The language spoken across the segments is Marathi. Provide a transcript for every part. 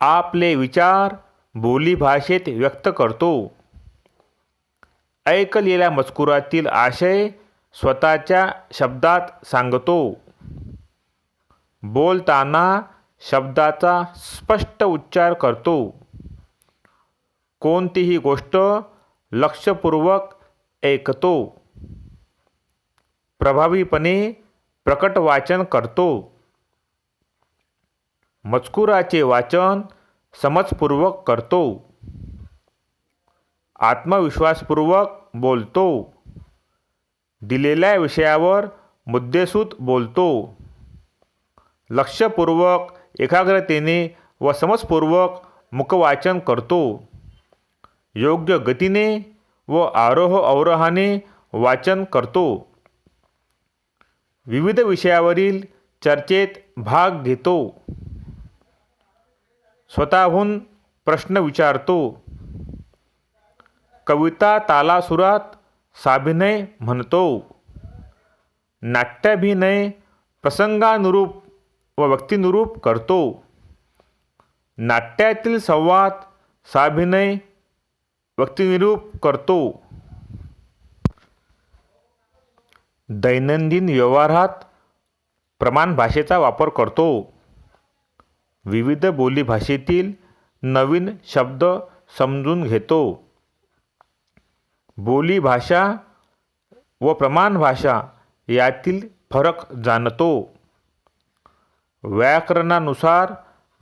आपले विचार बोलीभाषेत व्यक्त करतो. ऐकलेल्या मजकुरातील आशय स्वतःच्या शब्दात सांगतो. बोलताना शब्दाचा स्पष्ट उच्चार करतो. कोणतीही गोष्ट लक्षपूर्वक ऐकतो. प्रभावीपणे प्रकट वाचन करतो. मजकुराचे वाचन समजपूर्वक करतो. आत्मविश्वासपूर्वक बोलतो. दिलेल्या विषयावर मुद्देसूद बोलतो. लक्षपूर्वक एकाग्रतेने व समजपूर्वक मुखवाचन करतो. योग्य गतीने व आरोह अवरोहाने वाचन करतो. विविध विषयावरील चर्चेत भाग घेतो. स्वतःहून प्रश्न विचारतो कविता तालासुरात साभिनय म्हणतो नाट्याभिनय प्रसंगानुरूप व व्यक्तिनुरूप करतो. नाट्यातील संवाद साभिनय व्यक्तिनिरूप करतो. दैनंदिन व्यवहारात प्रमाण भाषेचा वापर करतो. विविध बोलीभाषेतील नवीन शब्द समजून घेतो. बोलीभाषा व प्रमाण भाषा यातील फरक जाणतो. व्याकरणानुसार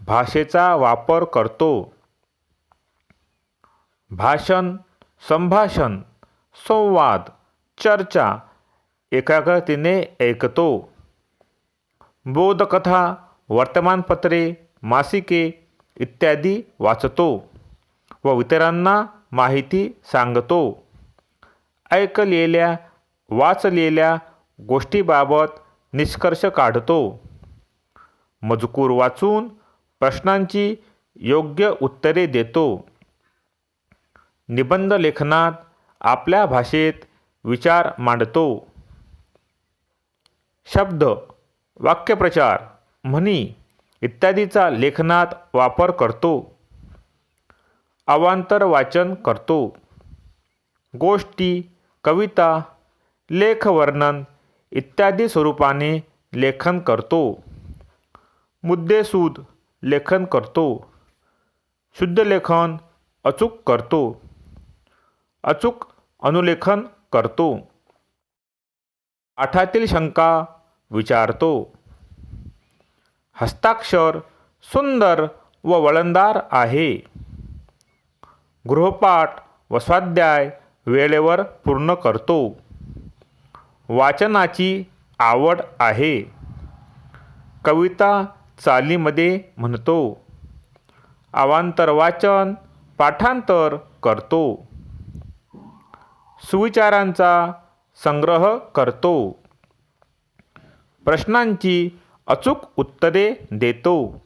भाषेचा वापर करतो. भाषण संभाषण संवाद चर्चा एकाग्रतेने ऐकतो. बोधकथा वर्तमानपत्रे मासिके इत्यादी वाचतो व इतरांना माहिती सांगतो. ऐकलेल्या वाचलेल्या गोष्टीबाबत निष्कर्ष काढतो. मजकूर वाचून प्रश्नांची योग्य उत्तरे देतो. निबंध लेखनात आपल्या भाषेत विचार मांडतो. शब्द वाक्यप्रचार म्हणी इत्यादीचा लेखनात वापर करतो. अवांतर वाचन करतो. गोष्टी कविता लेखवर्णन इत्यादी स्वरूपाने लेखन करतो. मुद्देसूद लेखन करतो. शुद्धलेखन अचूक करतो. अचूक अनुलेखन करतो. आठातील शंका विचारतो. हस्ताक्षर सुंदर व वळणदार आहे. गृहपाठ व स्वाध्याय वेळेवर पूर्ण करतो. वाचनाची आवड आहे. कविता चालीमध्ये म्हणतो अवांतर वाचन पाठांतर करतो. सुविचारांचा संग्रह करतो. प्रश्नांची अचूक उत्तरे देतो.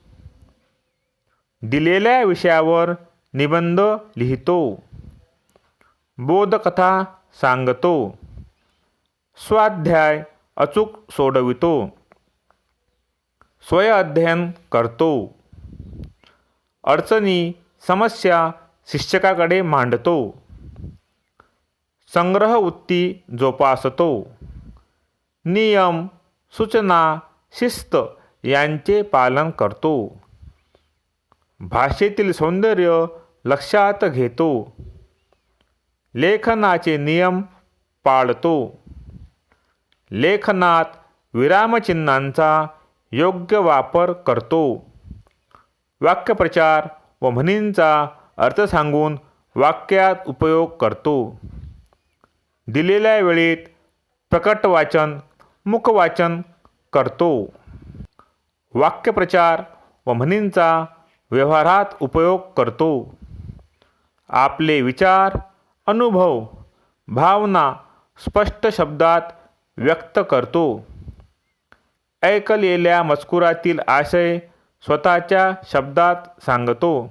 दिलेल्या विषयावर निबंध लिहितो. बोधकथा सांगतो. स्वाध्याय अचूक सोडवितो. स्वयअध्ययन करतो. अडचणी समस्या शिक्षकाकडे मांडतो. संग्रह वृत्ती जोपासतो. नियम सूचना शिस्त यांचे पालन करतो. भाषेतील सौंदर्य लक्षात घेतो. लेखनाचे नियम पाळतो. लेखनात विरामचिन्हांचा योग्य वापर करतो. वाक्यप्रचार व म्हणींचा अर्थ सांगून वाक्यात उपयोग करतो. दिलेल्या वेळेत प्रकट वाचन मुखवाचन करतो. वाक्यप्रचार व म्हणींचा व्यवहारात उपयोग करतो. आपले विचार अनुभव भावना स्पष्ट शब्दात व्यक्त करतो. ऐकलेल्या मजकुरातील आशय स्वतःच्या शब्दात सांगतो.